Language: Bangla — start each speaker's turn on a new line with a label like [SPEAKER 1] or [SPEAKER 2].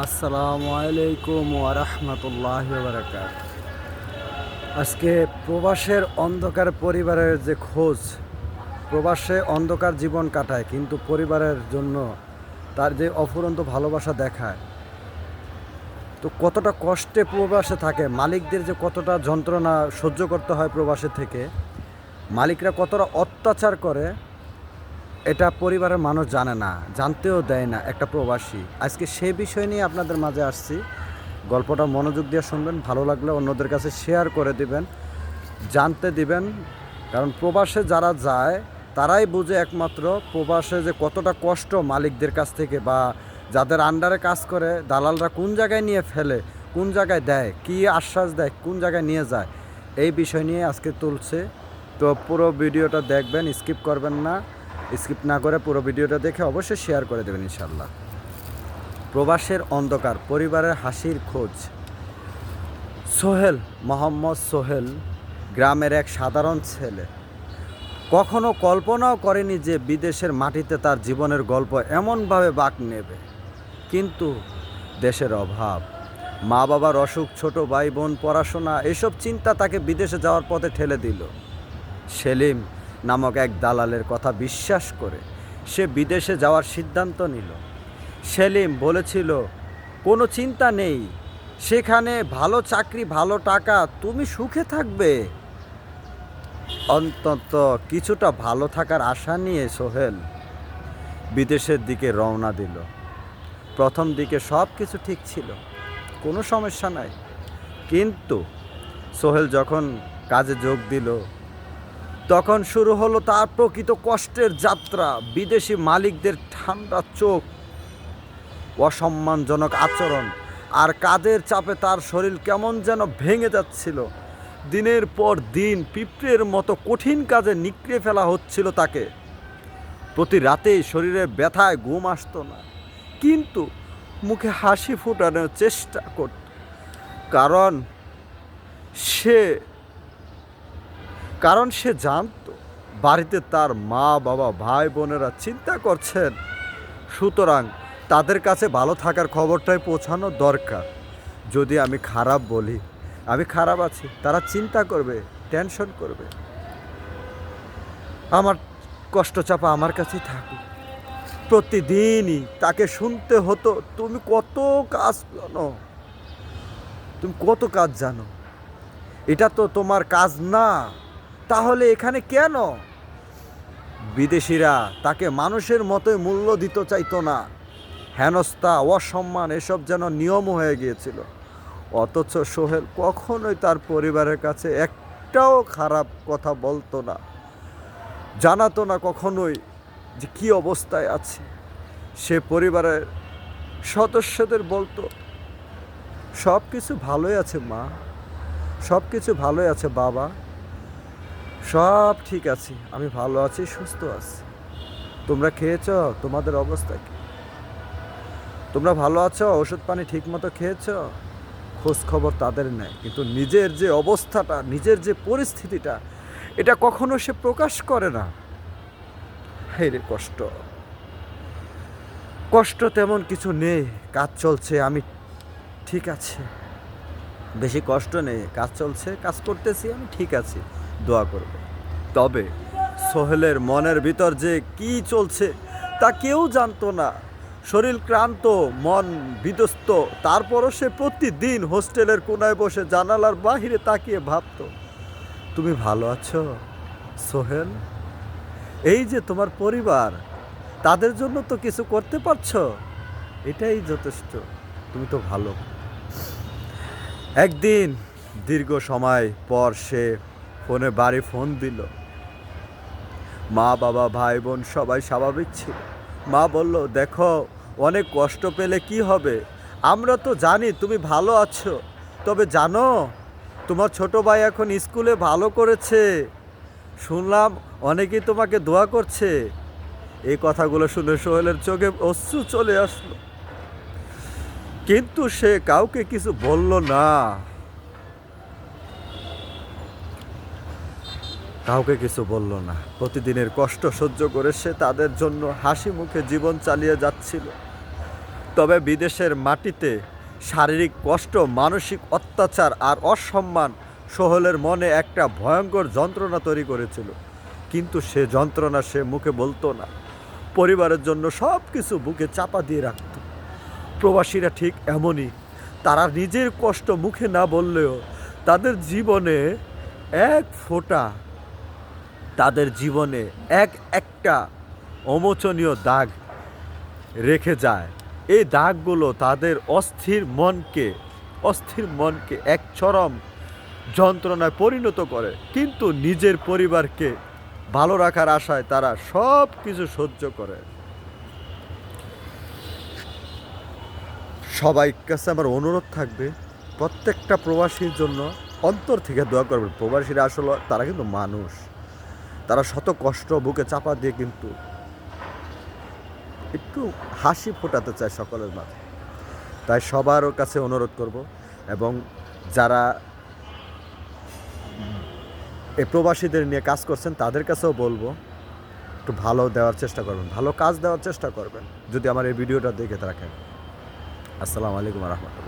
[SPEAKER 1] আসসালামু আলাইকুম ওরহমতুল্লাহ বারাকাত আজকে প্রবাসের অন্ধকার পরিবারের যে খোঁজ, প্রবাসে অন্ধকার জীবন কাটায়, কিন্তু পরিবারের জন্য তার যে অফুরন্ত ভালোবাসা দেখায়, তো কতটা কষ্টে প্রবাসে থাকে, মালিকদের যে কতটা যন্ত্রণা সহ্য করতে হয় প্রবাসে থেকে, মালিকরা কতটা অত্যাচার করে এটা পরিবারের মানুষ জানে না, জানতেও দেয় না একটা প্রবাসী। আজকে সেই বিষয় নিয়ে আপনাদের মাঝে আসছি। গল্পটা মনোযোগ দিয়ে শুনবেন, ভালো লাগলে অন্যদের কাছে শেয়ার করে দিবেন, জানতে দিবেন। কারণ প্রবাসে যারা যায়, তারাই বুঝে একমাত্র প্রবাসে যে কতটা কষ্ট মালিকদের কাছ থেকে বা যাদের আন্ডারে কাজ করে, দালালরা কোন জায়গায় নিয়ে ফেলে, কোন জায়গায় দেয়, কী আশ্বাস দেয়, কোন জায়গায় নিয়ে যায়, এই বিষয় নিয়ে আজকে তুলছে। তো পুরো ভিডিওটা দেখবেন স্কিপ করবেন না। স্কিপ না করে পুরো ভিডিওটা দেখে অবশ্যই শেয়ার করে দেবেন ইনশাল্লাহ প্রবাসের অন্ধকার, পরিবারের হাসির খোঁজ। সোহেল, মোহাম্মদ সোহেল গ্রামের এক সাধারণ ছেলে। কখনো কল্পনাও করেনি যে বিদেশের মাটিতে তার জীবনের গল্প এমনভাবে বাঁক নেবে। কিন্তু দেশের অভাব মা বাবার অসুখ, ছোট ভাই বোন পড়াশোনা, এসব চিন্তা তাকে বিদেশে যাওয়ার পথে ঠেলে দিল। সেলিম নামক এক দালালের কথা বিশ্বাস করে সে বিদেশে যাওয়ার সিদ্ধান্ত নিল। সেলিম বলেছিল, কোনো চিন্তা নেই, সেখানে ভালো চাকরি, ভালো টাকা, তুমি সুখে থাকবে। অন্তত কিছুটা ভালো থাকার আশা নিয়ে সোহেল বিদেশের দিকে রওনা দিল। প্রথম দিকে সব কিছু ঠিক ছিল, কোনো সমস্যা নাই। কিন্তু সোহেল যখন কাজে যোগ দিল তখন শুরু হলো তার প্রকৃত কষ্টের যাত্রা। বিদেশি মালিকদের ঠান্ডা চোখ, অসম্মানজনক আচরণ আর কাজের চাপে তার শরীর কেমন যেন ভেঙে যাচ্ছিল। দিনের পর দিন পিঁপড়ের মতো কঠিন কাজে নিকড়ে ফেলা হচ্ছিল তাকে। প্রতি রাতেই শরীরে ব্যথায় ঘুম আসতো না, কিন্তু মুখে হাসি ফুটানোর চেষ্টা করত। কারণ সে কারণ সে জানতো বাড়িতে তার মা, বাবা, ভাই, বোনেরা চিন্তা করছেন। সুতরাং তাদের কাছে ভালো থাকার খবরটাই পৌঁছানো দরকার। যদি আমি খারাপ বলি, আমি খারাপ আছি, তারা চিন্তা করবে, টেনশন করবে। আমার কষ্ট চাপা আমার কাছেই থাকুক। প্রতিদিনই তাকে শুনতে হতো, তুমি কত কাজ জানো, তুমি কত কাজ জানো। এটা তো তোমার কাজ না। তাহলে এখানে কেন? বিদেশিরা তাকে মানুষের মতোই মূল্য দিতে চাইতো না। হেনস্থা, অসম্মান এসব যেন নিয়ম হয়ে গিয়েছিল। অথচ সোহেল কখনোই তার পরিবারের কাছে একটাও খারাপ কথা বলতো না। জানাতো না কখনোই যে কী অবস্থায় আছে। সে পরিবারের সদস্যদের বলতো সব কিছু ভালোই আছে মা সব কিছু ভালোই আছে বাবা সব ঠিক আছে, আমি ভালো আছি, সুস্থ আছি। তোমরা খেয়েছ? তোমাদের অবস্থা কি? তোমরা ভালো আছো? ওষুধ পানি ঠিক মতো খেয়েছ? খোঁজ খবর তাদের নেয় কিন্তু নিজের যে অবস্থাটা, নিজের যে পরিস্থিতিটা, এটা কখনো সে প্রকাশ করে না। রে কষ্ট। কষ্ট তেমন কিছু নেই, কাজ চলছে, আমি ঠিক আছে। বেশি কষ্ট নেই, কাজ চলছে, কাজ করতেছি, আমি ঠিক আছি। দোয়া করবে। তবে সোহেলের মনের ভিতর যে কি চলছে তা কেউ জানতো না। শরীর ক্লান্ত, মন বিধ্বস্ত, তারপরও সে প্রতিদিন হোস্টেলের কোনায় বসে জানালার বাহিরে তাকিয়ে ভাবতো, তুমি ভালো আছো, সোহেল? এই যে তোমার পরিবার, তাদের জন্য তো কিছু করতে পারছ? এটাই যথেষ্ট, তুমি তো ভালো। একদিন দীর্ঘ সময় পর সে ফোনে বাড়ি ফোন দিল। মা, বাবা, ভাই, বোন সবাই স্বাভাবিক ছিল। মা বলল, দেখো, অনেক কষ্ট পেলে কি হবে? আমরা তো জানি তুমি ভালো আছো। তবে জানো, তোমার ছোট ভাই এখন স্কুলে ভালো করেছে। শুনলাম অনেকেই তোমাকে দোয়া করছে। এই কথাগুলো শুনে সোহেলের চোখে অশ্রু চলে আসলো। কিন্তু সে কাউকে কিছু বলল না। কাউকে কিছু বলল না। প্রতিদিনের কষ্ট সহ্য করে সে তাদের জন্য হাসি মুখে জীবন চালিয়ে যাচ্ছিল। তবে বিদেশের মাটিতে শারীরিক কষ্ট, মানসিক অত্যাচার আর অসম্মান সোহলের মনে একটা ভয়ঙ্কর যন্ত্রণা তৈরি করেছিল। কিন্তু সে যন্ত্রণা সে মুখে বলতো না। পরিবারের জন্য সব কিছু বুকে চাপা দিয়ে রাখত। প্রবাসীরা ঠিক এমনই। তারা নিজের কষ্ট মুখে না বললেও তাদের জীবনে এক ফোঁটা তাদের জীবনে এক একটা অমোচনীয় দাগ রেখে যায়। এই দাগগুলো তাদের অস্থির মনকে অস্থির মনকে এক চরম যন্ত্রণায় পরিণত করে। কিন্তু নিজের পরিবারকে ভালো রাখার আশায় তারা সব কিছু সহ্য করে। সবাই কাছে আমার অনুরোধ থাকবে, প্রত্যেকটা প্রবাসীর জন্য অন্তর থেকে দোয়া করবেন। প্রবাসীরা আসলে তারা কিন্তু মানুষ। তারা শত কষ্ট বুকে চাপা দিয়ে কিন্তু একটু হাসি ফোটাতে চায় সকলের মাঝে। তাই সবার কাছে অনুরোধ করব এবং যারা এই প্রবাসীদের নিয়ে কাজ করছেন তাদের কাছেও বলব, একটু ভালো দেওয়ার চেষ্টা করবেন, ভালো কাজ দেওয়ার চেষ্টা করবেন। যদি আমার এই ভিডিওটা দেখে থাকেন। আসসালামু আলাইকুম রহমতুল্লাহ।